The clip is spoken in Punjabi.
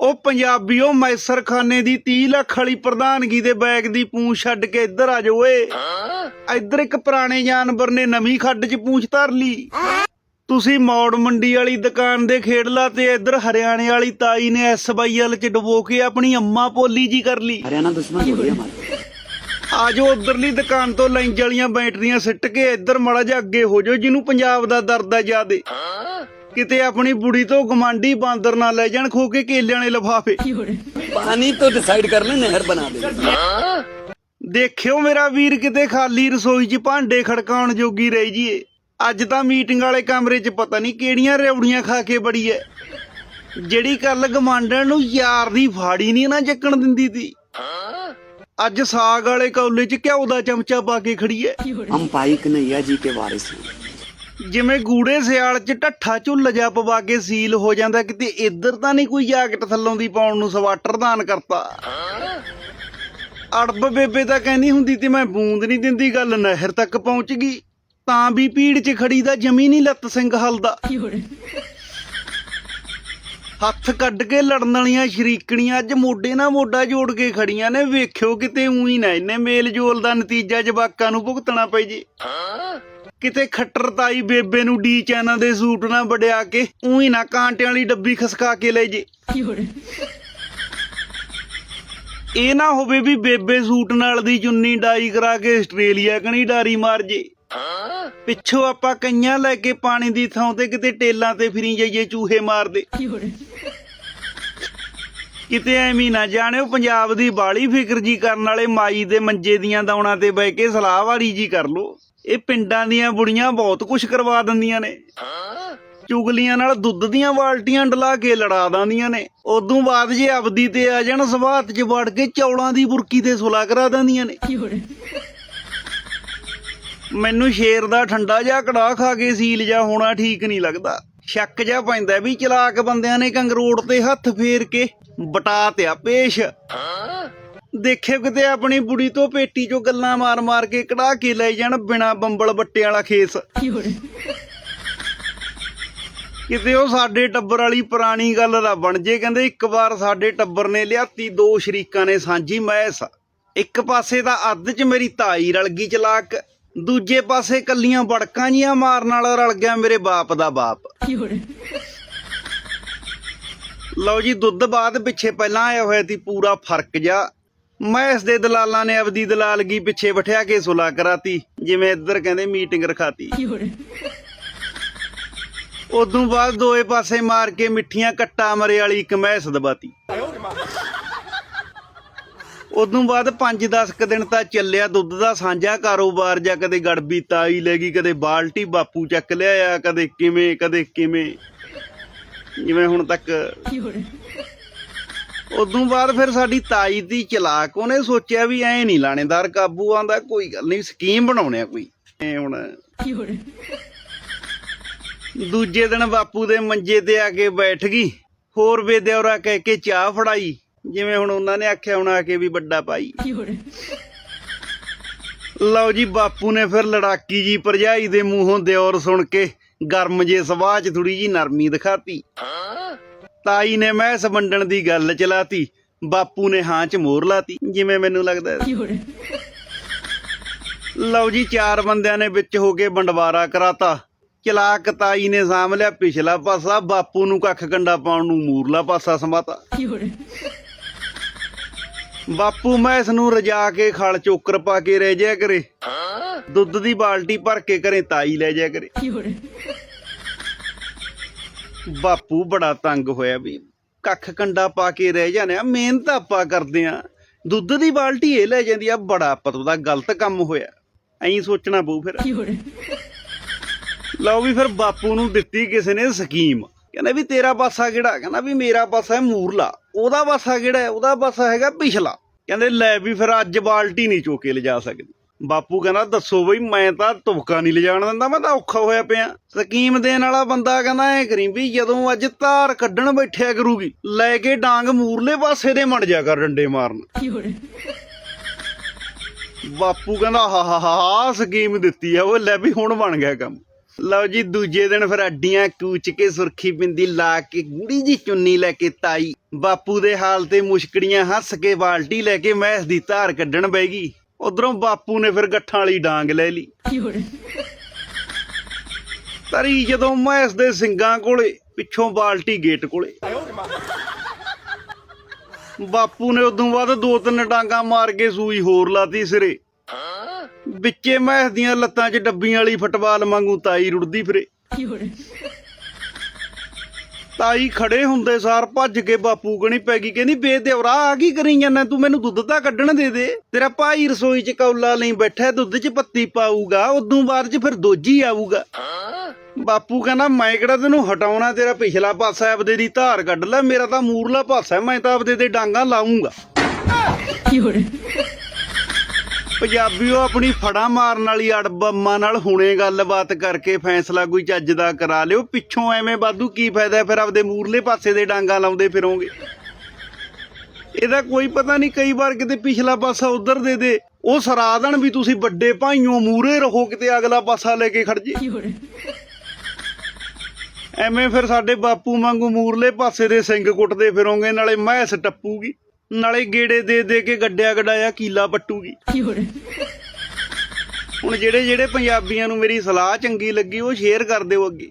ਉਹ ਪੰਜਾਬੀਓ ਮੈਸਰਖਾਨੇ ਦੀ 30 ਲੱਖ ਵਾਲੀ ਪ੍ਰਧਾਨਗੀ ਦੇ ਬੈਗ ਦੀ ਪੂੰਛ ਛੱਡ ਕੇ ਇੱਧਰ ਆ ਜਾਓ ਏ ਇੱਧਰ ਇੱਕ ਪੁਰਾਣੇ ਜਾਨਵਰ ਨੇ ਨਵੀਂ ਖੱਡ 'ਚ ਪੂੰਛ ਧਰ ਲਈ। ਤੁਸੀਂ ਮੌੜ ਮੰਡੀ ਵਾਲੀ ਦੁਕਾਨ ਦੇ ਖੇਡਲਾ ਤੇ ਇੱਧਰ ਹਰਿਆਣੇ ਵਾਲੀ ਤਾਈ ਨੇ ਐਸਵਾਈਐਲ 'ਚ ਡੁਬੋ ਕੇ ਆਪਣੀ ਅੰਮਾ ਪੋਲੀ ਜੀ ਕਰ ਲਈ। ਹਰਿਆਣਾ ਦੁਸ਼ਮਣ ਜੁੜਿਆ ਮਾਰ ਆਜੋ ਉਧਰਲੀ ਦੁਕਾਨ ਤੋਂ ਲੈਂਜ ਵਾਲੀਆਂ ਬੈਟਰੀਆਂ ਸਿੱਟ ਕੇ ਇੱਧਰ ਮੜਾ ਜਾ ਅੱਗੇ ਹੋ ਜਾਓ ਜਿਹਨੂੰ ਪੰਜਾਬ ਦਾ ਦਰਦ ਆ ਜਿਆਦੇ। ਕਿਤੇ ਆਪਣੀ ਬੁੜੀ ਤੋਂ ਗਮਾਂਡੀ ਬਾਂਦਰ ਨਾ ਲੈ ਜਾਣ ਖੋ ਕੇ ਕੇਲਿਆਂ ਵਾਲੇ ਲਫਾਫੇ। ਪਾਣੀ ਤੋਂ ਡਿਸਾਈਡ ਕਰ ਲੈ ਨਹਿਰ ਬਣਾ ਦੇ। ਦੇਖਿਓ ਮੇਰਾ ਵੀਰ ਕਿਤੇ ਖਾਲੀ ਰਸੋਈ 'ਚ ਭਾਂਡੇ ਖੜਕਾਉਣ ਜੋਗੀ ਰਹਿ ਜੀਏ ਅੱਜ ਤਾਂ ਮੀਟਿੰਗ ਵਾਲੇ ਕਮਰੇ 'ਚ ਪਤਾ ਨਹੀਂ ਕਿਹੜੀਆਂ ਰੌੜੀਆਂ ਖਾ ਕੇ ਬੜੀ ਐ। ਜਿਹੜੀ ਕੱਲ ਗਮਾਂਡਣ ਨੂੰ ਯਾਰ ਦੀ ਫਾੜੀ ਨਹੀਂ ਨਾ ਚੱਕਣ ਦਿੰਦੀ ਸੀ ਅੱਜ ਸਾਗ ਵਾਲੇ ਕੌਲੇ 'ਚ ਘਿਓ ਦਾ ਚਮਚਾ ਪਾ ਕੇ ਖੜੀ ਐ। ਹਮ ਭਾਈ ਕਨਈਆ ਜੀ ਕੇ ਵਾਰਿਸ। ਹਾਂ ਜਿਵੇਂ ਗੂੜੇ ਸਿਆਲ 'ਚ ਢੱਠਾ ਝੁੱਲ ਜਾ ਪਵਾ ਕੇ ਸੀਲ ਹੋ ਜਾਂਦਾ ਕਿਤੇ ਇੱਧਰ ਤਾਂ ਨਹੀਂ ਕੋਈ ਜਾਕਟ ਥੱਲੋਂ ਦੀ ਪਾਉਣ ਨੂੰ ਸਵਾਟਰ ਦਾਨ ਕਰਤਾ। ਅੜਬ ਬੇਬੇ ਤਾਂ ਕਹਿੰਦੀ ਹੁੰਦੀ ਤੇ ਮੈਂ ਬੂੰਦ ਨਹੀਂ ਦਿੰਦੀ ਗੱਲ ਨਹਿਰ ਤੱਕ ਪਹੁੰਚ ਗਈ। ਤਾਂ ਵੀ ਭੀੜ 'ਚ ਖੜੀ ਦਾ ਜਮੀ ਨਹੀਂ ਲੱਤ ਸਿੰਘ ਹਲਦਾ। ਹੱਥ ਕੱਢ ਕੇ ਲੜਨ ਵਾਲੀਆਂ ਸ਼ਰੀਕਣੀਆਂ ਅੱਜ ਮੋਢੇ ਨਾਲ ਮੋਢਾ ਜੋੜ ਕੇ ਖੜੀਆਂ ਨੇ। ਵੇਖਿਓ ਕਿਤੇ ਉਹੀ ਨਾ ਇਹਨੇ ਮੇਲ ਜੋਲ ਦਾ ਨਤੀਜਾ ਜਵਾਕਾਂ ਨੂੰ ਭੁਗਤਣਾ ਪੈ ਜੇ। ਕਿਤੇ ਖੱਟਰ ਤਾਈ ਬੇਬੇ ਨੂੰ ਡੀ ਚੈਨਲ ਦੇ ਸੂਟ ਨਾਲ ਵੜਿਆ ਕੇ, ਉਹੀ ਨਾ ਕਾਂਟਿਆਂ ਵਾਲੀ ਡੱਬੀ ਖਸਕਾ ਕੇ ਲੈ ਜੇ। ਇਹ ਨਾ ਹੋਵੇ ਵੀ ਬੇਬੇ ਸੂਟ ਨਾਲ ਦੀ ਚੁੰਨੀ ਡਾਈ ਕਰਾ ਕੇ ਆਸਟ੍ਰੇਲੀਆ ਕਣੀ ਡਾਰੀ ਮਾਰ ਜੇ। ਪਿੱਛੋਂ ਆਪਾਂ ਕਈਆਂ ਲੈ ਕੇ ਪਾਣੀ ਦੀ ਥਾਂ ਤੇ ਕਿਤੇ ਟੇਲਾਂ ਤੇ ਫਿਰੀ ਜਾਈਏ ਚੂਹੇ ਮਾਰਦੇ ਕਿਤੇ ਐਵੇਂ ਨਾ ਜਾਣਿਓ, ਪੰਜਾਬ ਦੀ ਬਾਲੀ ਫਿਕਰ ਜੀ ਕਰਨ ਵਾਲੇ ਮਾਈ ਦੇ ਮੰਜੇ ਦੀਆਂ ਦੌਣਾ ਤੇ ਬਹਿ ਕੇ ਸਲਾਹ ਵਾਲੀ ਜੀ ਕਰ ਲੋ ਇਹ ਪਿੰਡਾਂ ਦੀਆਂ ਬੁੜੀਆਂ ਬਹੁਤ ਕੁਝ ਕਰਵਾ ਦਿੰਦੀਆਂ ਨੇ। ਚੁਗਲੀਆਂ ਨਾਲ ਦੁੱਧ ਦੀਆਂ ਬਾਲਟੀਆਂ ਡਲਾ ਕੇ ਲੜਾ ਦਿੰਦੀਆਂ ਨੇ। ਉਦੋਂ ਬਾਅਦ ਜੇ ਅਵਦੀ ਤੇ ਆ ਜਾਣ ਸਵਾਤ 'ਚ ਵੜ ਕੇ ਚੌਲਾਂ ਦੀ ਬੁਰਕੀ ਤੇ ਸੁਲਾ ਕਰਾ ਦਿੰਦੀਆਂ ਨੇ। ਮੈਨੂੰ ਸ਼ੇਰ ਦਾ ਠੰਡਾ ਜਿਹਾ ਕੜਾ ਖਾ ਕੇ ਸੀਲ ਜਾ ਹੋਣਾ ਠੀਕ ਨਹੀਂ ਲੱਗਦਾ। ਸ਼ੱਕ ਜਿਹਾ ਪੈਂਦਾ ਵੀ ਚਲਾਕ ਬੰਦਿਆਂ ਨੇ ਕੰਗਰੋੜ ਤੇ ਹੱਥ ਫੇਰ ਕੇ ਬਟਾ ਤਿਆ ਪੇਸ਼। ਦੇਖਿਓ ਕਿਤੇ ਆਪਣੀ ਬੁੜੀ ਤੋਂ ਪੇਟੀ ਚੋਂ ਗੱਲਾਂ ਮਾਰ-ਮਾਰ ਕੇ ਕਢਾ ਕੇ ਲੈ ਜਾਣ ਬਿਨਾ ਬੰਬਲ ਬੱਟੇ ਵਾਲਾ ਖੇਸ। ਕਿਤੇ ਉਹ ਸਾਡੇ ਟੱਬਰ ਵਾਲੀ ਪੁਰਾਣੀ ਗੱਲ ਦਾ ਬਣ ਜੇ ਕਹਿੰਦੇ ਇੱਕ ਵਾਰ ਸਾਡੇ ਟੱਬਰ ਨੇ ਲਿਆਤੀ ਦੋ ਸ਼ਰੀਕਾਂ ਨੇ ਸਾਂਝੀ ਮੈਸ। ਇੱਕ ਪਾਸੇ ਤਾਂ ਅੱਧ 'ਚ ਮੇਰੀ ਤਾਈ ਰਲ ਗਈ ਚਲਾਕ ਦੂਜੇ ਪਾਸੇ ਕੱਲੀਆਂ ਬੜਕਾਂ ਜੀਆਂ ਮਾਰਨ ਨਾਲ ਰਲ ਗਿਆ ਮੇਰੇ ਬਾਪ ਦਾ ਬਾਪ। ਲਓ ਜੀ ਦੁੱਧ ਬਾਅਦ ਪਿੱਛੇ ਪਹਿਲਾਂ ਆਇਆ ਹੋਇਆ ਸੀ ਪੂਰਾ ਫ਼ਰਕ ਜਾ ਮੈਸ ਦੇ ਦਲਾਲਾਂ ਨੇ ਆਪਦੀ ਦਲਾਲਗੀ ਪਿੱਛੇ ਬਿਠਿਆ ਕੇ ਸੁਲਾ ਕਰਾਤੀ ਜਿਵੇਂ ਇੱਧਰ ਕਹਿੰਦੇ ਮੀਟਿੰਗ ਰਖਾਤੀ। ਉਦੋਂ ਬਾਅਦ ਦੋਏ ਪਾਸੇ ਮਾਰ ਕੇ ਮਿੱਠੀਆਂ ਕੱਟਾ ਮਰੇ ਵਾਲੀ ਇੱਕ ਮੈਸ ਦਬਾਤੀ। ਉਦੋਂ ਬਾਅਦ 5-10 ਕ ਦਿਨ ਤਾਂ ਚੱਲਿਆ ਦੁੱਧ ਦਾ ਸਾਂਝਾ ਕਾਰੋਬਾਰ ਜਾਂ ਕਦੇ ਗੜਬੀ ਤਾਈ ਲੈ ਗਈ ਕਦੇ ਬਾਲਟੀ ਬਾਪੂ ਚੱਕ ਲਿਆਇਆ ਕਦੇ ਕਿਵੇਂ ਕਦੇ ਕਿਵੇਂ। ਜਿਵੇਂ ਹੁਣ ਤੱਕ ਉਦੋਂ ਬਾਅਦ ਫਿਰ ਸਾਡੀ ਤਾਈ ਦੀ ਚਲਾਕ ਉਹਨੇ ਸੋਚਿਆ ਵੀ ਐ ਨਹੀਂ ਲਾਣੇਦਾਰ ਕਾਬੂ ਆਂਦਾ ਕੋਈ ਗੱਲ ਨਹੀਂ ਸਕੀਮ ਬਣਾਉਣੇ ਆ ਕੋਈ। ਐ ਹੁਣ ਦੂਜੇ ਦਿਨ ਬਾਪੂ ਦੇ ਮੰਜੇ ਤੇ ਆ ਕੇ ਬੈਠ ਗਈ ਹੋਰ ਬੇਦਿਉਰਾ ਕਹਿ ਕੇ ਚਾਹ ਫੜਾਈ ਜਿਵੇਂ ਹੁਣ ਉਹਨਾਂ ਨੇ ਆਖਿਆ ਹੁਣ ਆ ਕੇ ਵੀ ਵੱਡਾ ਭਾਈ। ਲਓ ਜੀ ਬਾਪੂ ਨੇ ਫਿਰ ਲੜਾਕੀ ਜੀ ਭਰਜਾਈ ਦੇ ਮੂੰਹੋਂ ਦਿਓਰ ਸੁਣ ਕੇ ਗਰਮ ਜੇ ਸੁਭਾਅ 'ਚ ਥੋੜੀ ਜੀ ਨਰਮੀ ਦਿਖਾਤੀ। ਤਾਈ ਨੇ ਮੈਸ ਵੰਡਣ ਦੀ ਗੱਲ ਚਲਾਤੀ, ਬਾਪੂ ਨੇ ਹਾਂ 'ਚ ਮੋਹਰ ਲਾਤੀ। ਜਿਵੇਂ ਮੈਨੂੰ ਲੱਗਦਾ ਲਓ ਜੀ, ਚਾਰ ਬੰਦਿਆਂ ਨੇ ਵਿੱਚ ਹੋ ਕੇ ਬੰਡਵਾਰਾ ਕਰਾਤਾ। ਚਲਾਕ ਤਾਈ ਨੇ ਸਾਂਭ ਲਿਆ, ਪਿਛਲਾ ਪਾਸਾ, ਬਾਪੂ ਨੂੰ ਕੱਖ ਕੰਡਾ ਪਾਉਣ ਨੂੰ ਮੂਰਲਾ ਪਾਸਾ ਸੰਭਾਤਾ। ਬਾਪੂ ਮੈਸ ਨੂੰ ਰਜਾ ਕੇ ਖਲ ਚੋਕਰ ਪਾ ਕੇ ਰਹਿ ਜਾਇਆ ਕਰੇ। ਦੁੱਧ ਦੀ ਬਾਲਟੀ ਭਰ ਕੇ ਘਰੇ ਤਾਈ ਲੈ ਜਾਇਆ ਕਰੇ। ਬਾਪੂ ਬੜਾ ਤੰਗ ਹੋਇਆ ਵੀ ਕੱਖ ਕੰਡਾ ਪਾ ਕੇ ਰਹਿ ਜਾਣੇ ਆ ਮਿਹਨਤ ਆਪਾਂ ਕਰਦੇ ਆ। ਦੁੱਧ ਦੀ ਬਾਲਟੀ ਇਹ ਲੈ ਜਾਂਦੀ ਆ ਬੜਾ ਪਤੋ ਦਾ ਗਲਤ ਕੰਮ ਹੋਇਆ। ਐਂ ਸੋਚਣਾ ਪਊ ਫਿਰ। ਲਓ ਵੀ ਫਿਰ ਬਾਪੂ ਨੂੰ ਦਿੱਤੀ ਕਿਸੇ ਨੇ ਸਕੀਮ। ਕਹਿੰਦਾ ਵੀ ਤੇਰਾ ਪਾਸਾ ਕਿਹੜਾ? ਕਹਿੰਦਾ ਵੀ ਮੇਰਾ ਪਾਸਾ ਹੈ ਮੂਰਲਾ। ਉਹਦਾ ਪਾਸਾ ਕਿਹੜਾ ਹੈ? ਉਹਦਾ ਪਾਸਾ ਹੈਗਾ ਪਿਛਲਾ। ਕਹਿੰਦੇ ਲੈ ਵੀ ਫਿਰ ਅੱਜ ਬਾਲਟੀ ਨਹੀਂ ਚੋਕੇ ਲਿਜਾ ਸਕਦੀ। ਬਾਪੂ ਕਹਿੰਦਾ ਦੱਸੋ ਬਈ ਮੈਂ ਤਾਂ ਤੁਫਕਾ ਨਹੀਂ ਲਿਜਾਣ ਦਿੰਦਾ ਮੈਂ ਤਾਂ ਔਖਾ ਹੋਇਆ ਪਿਆ। ਸਕੀਮ ਦੇਣ ਵਾਲਾ ਬੰਦਾ ਕਹਿੰਦਾ ਐ ਕਰੀ ਵੀ ਜਦੋਂ ਅੱਜ ਧਾਰ ਕੱਢਣ ਬੈਠਿਆ ਕਰੂਗੀ ਲੈ ਕੇ ਡਾਂਗ ਮੂਰਲੇ ਪਾਸੇ ਦੇ ਮੜ ਜਾ ਕਰ ਡੰਡੇ ਮਾਰਨ। ਬਾਪੂ ਕਹਿੰਦਾ ਹਾ ਹਾ ਹਾ ਸਕੀਮ ਦਿੱਤੀ ਆ ਉਹ ਲੈ ਵੀ ਹੁਣ ਬਣ ਗਿਆ ਕੰਮ। ਲਓ ਜੀ ਦੂਜੇ ਦਿਨ ਫਿਰ ਅੱਡੀਆਂ ਕੂਚ ਕੇ ਸੁਰਖੀ ਬਿੰਦੀ ਲਾ ਕੇ ਗੂੜੀ ਜੀ ਚੁੰਨੀ ਲੈ ਕੇ ਤਾਈ। ਬਾਪੂ ਦੇ ਹਾਲ ਤੇ ਮੁਸ਼ਕੜੀਆਂ ਹੱਸ ਕੇ ਬਾਲਟੀ ਲੈ ਕੇ ਮੈਸ ਦੀ ਧਾਰ ਕੱਢਣ ਬਹਿ ਗਈ। ਉਧਰੋਂ ਬਾਪੂ ਨੇ ਫਿਰ ਗੱਠਾਂ ਵਾਲੀ ਡਾਂਗ ਲੈ ਲਈ। ਤਰੀ ਜਦੋਂ ਮੈਸ ਦੇ ਸਿੰਗਾਂ ਕੋਲੇ ਪਿੱਛੋਂ ਬਾਲਟੀ ਗੇਟ ਕੋਲੇ। ਬਾਪੂ ਨੇ ਉਦੋਂ ਬਾਅਦ ਦੋ ਤਿੰਨ ਡਾਂਗਾ ਮਾਰ ਕੇ ਸੂਈ ਹੋਰ ਲਾਤੀ ਸਿਰੇ। ਵਿੱਚੇ ਮੈਸ ਦੀਆਂ ਲੱਤਾਂ 'ਚ ਡੱਬੀਆਂ ਵਾਲੀ ਫੁੱਟਬਾਲ ਵਾਂਗੂ ਤਾਈ ਰੁੜਦੀ ਫਿਰੇ। ਤਾਈ ਖੜੇ ਹੁੰਦੇ ਸਾਰ ਭੱਜ ਕੇ ਬਾਪੂ ਕਣੀ ਪੈ ਗਈ, ਕਹਿੰਦੀ ਬੇਦਿਵਰਾ ਆ ਕੀ ਕਰੀ ਜਾਂਦਾ? ਤੂੰ ਮੈਨੂੰ ਦੁੱਧ ਤਾਂ ਕੱਢਣ ਦੇ ਦੇ। ਤੇਰਾ ਭਾਈ ਰਸੋਈ 'ਚ ਕੌਲਾ ਲਈ ਬੈਠਾ, ਦੁੱਧ 'ਚ ਪੱਤੀ ਪਾਊਗਾ, ਉਦੋਂ ਬਾਅਦ 'ਚ ਫਿਰ ਦੋਜੀ ਆਊਗਾ। ਬਾਪੂ ਕਹਿੰਦਾ, ਮੈਂ ਕਿਹੜਾ ਤੈਨੂੰ ਹਟਾਉਣਾ? ਤੇਰਾ ਪਿਛਲਾ ਪਾਸਾ ਆਪਦੇ ਦੀ ਧਾਰ ਕੱਢ ਲੈ, ਮੇਰਾ ਤਾਂ ਮੂਰਲਾ ਪਾਸਾ, ਮੈਂ ਤਾਂ ਆਪਦੇ ਦੇ ਡਾਂਗਾ ਲਾਉਂਗਾ ਪੰਜਾਬੀਓ ਆਪਣੀ ਫੜਾ ਮਾਰਨ ਵਾਲੀ ਅੜਬੰਮਾਂ ਨਾਲ ਹੁਣੇ ਗੱਲਬਾਤ ਕਰਕੇ ਫੈਸਲਾ ਕੋਈ ਚੱਜ ਦਾ ਕਰਾ ਲਿਓ। ਪਿੱਛੋਂ ਐਵੇਂ ਬਾਦੂ ਕੀ ਫਾਇਦਾ ਫਿਰ ਆਪਦੇ ਮੂਰਲੇ ਪਾਸੇ ਦੇ ਡਾਂਗਾ ਲਾਉਂਦੇ ਫਿਰੋਗੇ। ਇਹਦਾ ਕੋਈ ਪਤਾ ਨਹੀਂ ਕਈ ਵਾਰ ਕਿਤੇ ਪਿਛਲਾ ਪਾਸਾ ਉਧਰ ਦੇ ਦੇ। ਉਹ ਸਰਾ ਦੇਣ ਵੀ ਤੁਸੀਂ ਵੱਡੇ ਭਾਈਓ ਮੂਰੇ ਰਹੋ ਕਿਤੇ ਅਗਲਾ ਪਾਸਾ ਲੈ ਕੇ ਖੜ ਜੇ। ਐਵੇਂ ਫਿਰ ਸਾਡੇ ਬਾਪੂ ਵਾਂਗੂ ਮੂਰਲੇ ਪਾਸੇ ਦੇ ਸਿੰਘ ਕੁੱਟਦੇ ਫਿਰੋਗੇ ਨਾਲੇ ਮੈਸ ਟੱਪੂਗੀ। ਨਾਲੇ ਗੇੜੇ ਦੇ ਦੇ ਕੇ ਗੱਡਿਆ ਗਡਾਇਆ ਕੀਲਾ ਪੱਟੂਗੀ। ਹੁਣ ਜਿਹੜੇ ਜਿਹੜੇ ਪੰਜਾਬੀਆਂ ਨੂੰ ਮੇਰੀ ਸਲਾਹ ਚੰਗੀ ਲੱਗੀ ਉਹ ਸ਼ੇਅਰ ਕਰ ਦਿਓ ਅੱਗੇ।